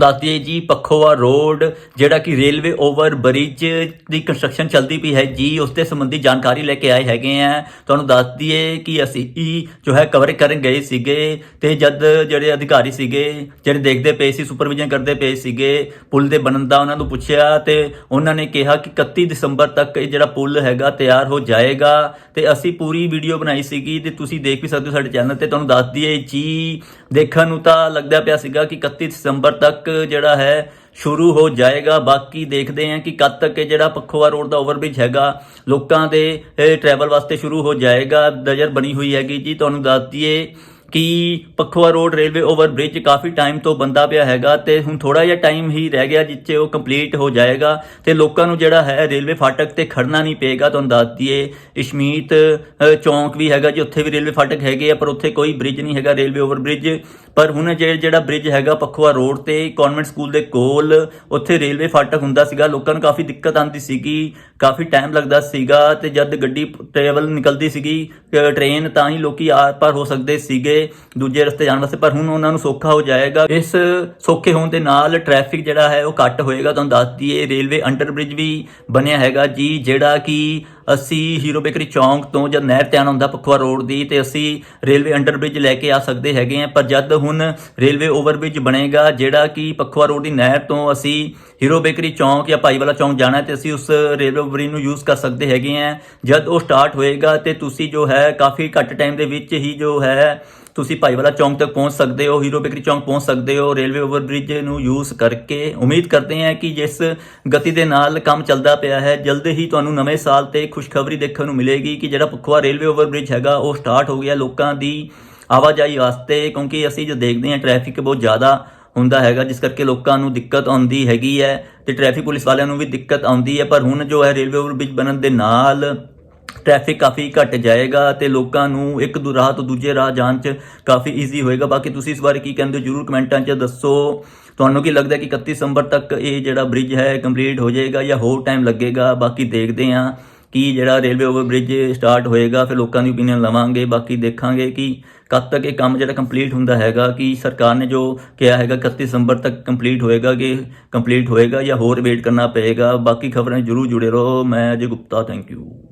ਦੱਸਦੀਏ ਜੀ ਪੱਖੋਵਾ ਰੋਡ, ਜਿਹੜਾ ਕਿ ਰੇਲਵੇ ਓਵਰ ਬ੍ਰਿਜ ਦੀ ਕੰਸਟਰਕਸ਼ਨ ਚੱਲਦੀ ਪਈ ਹੈ। ਜੀ, ਉਸ ਦੇ ਸੰਬੰਧੀ ਜਾਣਕਾਰੀ ਲੈ ਕੇ ਆਏ ਹੈਗੇ ਆ। ਤੁਹਾਨੂੰ ਦੱਸ ਦਈਏ ਕਿ ਅਸੀਂ ਹੀ ਜੋ ਹੈ ਕਵਰ ਕਰਨ ਗਏ ਸੀਗੇ ਤੇ ਜਦ ਜਿਹੜੇ ਅਧਿਕਾਰੀ ਸੀਗੇ, ਜਿਹੜੇ ਦੇਖਦੇ ਪਏ ਸੀ ਸੁਪਰਵਿਜ਼ਨ ਕਰਦੇ ਪਏ ਸੀਗੇ, ਪੁਲ ਦੇ ਬਣਨ ਦਾ ਉਹਨਾਂ ਨੂੰ ਪੁੱਛਿਆ ਤੇ ਉਹਨਾਂ ਨੇ ਕਿਹਾ ਕਿ 31 ਦਸੰਬਰ ਤੱਕ ਇਹ ਜਿਹੜਾ ਪੁਲ ਹੈਗਾ ਤਿਆਰ ਹੋ ਜਾਏਗਾ ਤੇ ਅਸੀਂ ਪੂਰੀ ਵੀਡੀਓ ਬਣਾਈ ਸੀਗੀ ਤੇ ਤੁਸੀਂ ਦੇਖ ਵੀ ਸਕਦੇ ਹੋ ਸਾਡੇ ਚੈਨਲ ਤੇ। ਤੁਹਾਨੂੰ ਦੱਸ ਦਈਏ ਜੀ ਦੇਖਣ ਨੂੰ ਤਾਂ ਲੱਗਦਾ ਪਿਆ ਸੀਗਾ ਕਿ 31 ਦਸੰਬਰ ਤੱਕ ਜਿਹੜਾ ਹੈ ਸ਼ੁਰੂ ਹੋ ਜਾਏਗਾ। ਬਾਕੀ ਦੇਖਦੇ ਹਾਂ ਕਿ ਕਦ ਤੱਕ ਇਹ ਜਿਹੜਾ ਪੱਖੋਵਾ ਰੋਡ ਦਾ ਓਵਰਬ੍ਰਿਜ ਹੈਗਾ, ਲੋਕਾਂ ਦੇ ਟਰੈਵਲ ਵਾਸਤੇ ਸ਼ੁਰੂ ਹੋ ਜਾਏਗਾ। ਨਜ਼ਰ ਬਣੀ ਹੋਈ ਹੈਗੀ ਜੀ। ਤੁਹਾਨੂੰ ਦੱਸ ਦਈਏ ਕਿ ਪੱਖੋਵਾ ਰੋਡ ਰੇਲਵੇ ਓਵਰਬ੍ਰਿਜ ਕਾਫੀ ਟਾਈਮ ਤੋਂ ਬੰਦਾ ਪਿਆ ਹੈਗਾ ਤੇ ਹੁਣ ਥੋੜਾ ਜਿਹਾ ਟਾਈਮ ਹੀ ਰਹਿ ਗਿਆ ਜਿੱਥੇ ਉਹ ਕੰਪਲੀਟ ਹੋ ਜਾਏਗਾ ਤੇ ਲੋਕਾਂ ਨੂੰ ਜਿਹੜਾ ਹੈ ਰੇਲਵੇ ਫਾਟਕ ਤੇ ਖੜਨਾ ਨਹੀਂ ਪਏਗਾ ਤੁਹਾਨੂੰ ਦੱਸ ਦਈਏ। ਇਸ਼ਮੀਤ ਚੌਂਕ ਵੀ ਹੈਗਾ ਜੀ ਉੱਥੇ ਵੀ ਰੇਲਵੇ ਫਾਟਕ ਹੈਗੇ ਆ ਪਰ ਉੱਥੇ ਕੋਈ ਬ੍ਰਿਜ ਨਹੀਂ ਹੈਗਾ ਰੇਲਵੇ ਓਵਰਬ੍ਰਿਜ। ਪਰ ਹੁਣ ਜੇ- ਜਿਹੜਾ ਬ੍ਰਿਜ ਹੈਗਾ ਪੱਖੋਵਾ ਰੋਡ ਤੇ ਕਨਵੈਂਟ ਸਕੂਲ ਦੇ ਕੋਲ ਉੱਥੇ ਰੇਲਵੇ ਫਾਟਕ ਹੁੰਦਾ ਸੀਗਾ ਲੋਕਾਂ ਨੂੰ ਕਾਫੀ ਦਿੱਕਤ ਆਉਂਦੀ ਸੀਗੀ ਕਾਫੀ ਟਾਈਮ ਲੱਗਦਾ ਸੀਗਾ ਤੇ ਜਦ ਗੱਡੀ ਟਰੈਵਲ ਨਿਕਲਦੀ ਸੀਗੀ ਅ, ਟ੍ਰੇਨ ਤਾਂ ਹੀ ਲੋਕੀ ਆਰ ਪਾਰ ਹੋ ਸਕਦੇ ਸੀਗੇ। ਦੂਜੇ ਰਸਤੇ ਜਾਣ ਵਾਸਤੇ, ਪਰ ਹੁਣ ਉਹਨਾਂ ਨੂੰ ਸੌਖਾ ਹੋ ਜਾਏਗਾ। ਇਸ ਸੌਖੇ ਹੋਣ ਦੇ ਨਾਲ ਟ੍ਰੈਫਿਕ ਜਿਹੜਾ ਹੈ ਉਹ ਘੱਟ ਹੋਏਗਾ। ਤੁਹਾਨੂੰ ਦੱਸ ਦਈਏ ਰੇਲਵੇ ਅੰਡਰਬ੍ਰਿਜ ਵੀ ਬਣਿਆ ਹੈਗਾ ਜੀ, ਜਿਹੜਾ ਕਿ ਅਸੀਂ ਹੀਰੋ ਬੇਕਰੀ ਚੌਂਕ ਤੋਂ ਜਦ ਨਹਿਰ ਤੇ ਹੁੰਦਾ ਪਖਵਾ ਰੋਡ ਦੀ ਤੇ ਅਸੀਂ ਰੇਲਵੇ ਅੰਡਰਬ੍ਰਿਜ ਲੈ ਕੇ ਆ ਸਕਦੇ ਹੈਗੇ ਆ ਪਰ ਜਦ ਹੁਣ ਰੇਲਵੇ ਓਵਰਬ੍ਰਿਜ ਬਣੇਗਾ, ਜਿਹੜਾ ਕਿ ਪਖਵਾ ਰੋਡ ਦੀ ਨਹਿਰ ਤੋਂ ਅਸੀਂ ਹੀਰੋ ਬੇਕਰੀ ਚੌਂਕ ਜਾਂ ਭਾਈਵਾਲਾ ਚੌਂਕ ਜਾਣਾ ਹੈ ਤੇ ਅਸੀਂ ਉਸ ਰੇਲਵੇ ਓਵਰਬ੍ਰਿਜ ਨੂੰ ਯੂਜ਼ ਕਰ ਸਕਦੇ ਹੈਗੇ ਆ ਜਦ ਉਹ ਸਟਾਰਟ ਹੋਏਗਾ ਤੇ ਤੁਸੀਂ ਜੋ ਹੈ ਕਾਫੀ ਘੱਟ ਟਾਈਮ ਦੇ ਵਿੱਚ ਹੀ ਜੋ ਹੈ ਤੁਸੀਂ ਭਾਈਵਾਲਾ ਚੌਂਕ ਤੱਕ ਪਹੁੰਚ ਸਕਦੇ ਹੋ ਹੀਰੋ ਬੇਕਰੀ ਚੌਂਕ ਪਹੁੰਚ ਸਕਦੇ ਹੋ, ਰੇਲਵੇ ਓਵਰਬ੍ਰਿਜ ਨੂੰ ਯੂਜ਼ ਕਰਕੇ। ਉਮੀਦ ਕਰਦੇ ਹਾਂ ਕਿ ਜਿਸ ਗਤੀ ਦੇ ਨਾਲ ਕੰਮ ਚੱਲਦਾ ਪਿਆ ਹੈ, ਜਲਦ ਹੀ ਤੁਹਾਨੂੰ ਨਵੇਂ ਸਾਲ ਤੇ ਖੁਸ਼ਖਬਰੀ ਦੇਖਣ ਨੂੰ ਮਿਲੇਗੀ ਕਿ ਜਿਹੜਾ ਪਖਵਾ ਰੇਲਵੇ ਓਵਰਬ੍ਰਿਜ ਹੈਗਾ, ਉਹ ਸਟਾਰਟ ਹੋ ਗਿਆ ਲੋਕਾਂ ਦੀ ਆਵਾਜਾਈ ਵਾਸਤੇ, ਕਿਉਂਕਿ ਅਸੀਂ ਜੋ ਦੇਖਦੇ ਹਾਂ ਟ੍ਰੈਫਿਕ ਬਹੁਤ ਜ਼ਿਆਦਾ ਹੁੰਦਾ ਹੈਗਾ, ਜਿਸ ਕਰਕੇ ਲੋਕਾਂ ਨੂੰ ਦਿੱਕਤ ਆਉਂਦੀ ਹੈਗੀ ਹੈ ਤੇ ਟ੍ਰੈਫਿਕ ਪੁਲਿਸ ਵਾਲਿਆਂ ਨੂੰ ਵੀ ਦਿੱਕਤ ਆਉਂਦੀ ਹੈ। ਪਰ ਹੁਣ ਜੋ ਹੈ ਰੇਲਵੇ ਓਵਰਬ੍ਰਿਜ ਬਣਨ ਦੇ ਨਾਲ ਟ੍ਰੈਫਿਕ ਕਾਫੀ ਘਟ ਜਾਏਗਾ ਤੇ ਲੋਕਾਂ ਨੂੰ ਇੱਕ ਦੂ, ਰਾਹ ਤੋਂ ਦੂਜੇ ਰਾਹ ਜਾਣ 'ਚ ਕਾਫੀ ਈਜ਼ੀ ਹੋਏਗਾ। ਬਾਕੀ ਤੁਸੀਂ ਇਸ ਬਾਰੇ ਕੀ ਕਹਿੰਦੇ ਹੋ? ਜਰੂਰ ਕਮੈਂਟਾਂ 'ਚ ਦੱਸੋ। ਤੁਹਾਨੂੰ ਕੀ ਲੱਗਦਾ ਕਿ 31 ਦਸੰਬਰ ਤੱਕ ਇਹ ਜਿਹੜਾ ਬ੍ਰਿਜ ਹੈ ਕੰਪਲੀਟ ਹੋ ਜਾਏਗਾ ਜਾਂ ਹੋਰ ਟਾਈਮ ਲੱਗੇਗਾ? ਬਾਕੀ ਦੇਖਦੇ ਹਾਂ। ਕਿ ਜਿਹੜਾ ਰੇਲਵੇ ਓਵਰਬ੍ਰਿਜ ਸਟਾਰਟ ਹੋਏਗਾ, ਫਿਰ ਲੋਕਾਂ ਦੀ ਓਪੀਨੀਅਨ ਲਵਾਂਗੇ, ਬਾਕੀ ਦੇਖਾਂਗੇ ਕਿ ਕਦ ਤੱਕ ਇਹ ਕੰਮ ਜਿਹੜਾ ਕੰਪਲੀਟ ਹੁੰਦਾ ਹੈਗਾ, ਕਿ ਸਰਕਾਰ ਨੇ ਜੋ ਕਿਹਾ ਹੈਗਾ 31 ਦਸੰਬਰ ਤੱਕ ਕੰਪਲੀਟ ਹੋਏਗਾ, ਕਿ ਕੰਪਲੀਟ ਹੋਏਗਾ ਜਾਂ ਹੋਰ ਵੇਟ ਕਰਨਾ ਪਏਗਾ, ਬਾਕੀ ਖਬਰਾਂ ਜਰੂਰ ਜੁੜੇ ਰਹੋ, ਮੈਂ ਅਜੇ ਗੁਪਤਾ ਥੈਂਕ ਯੂ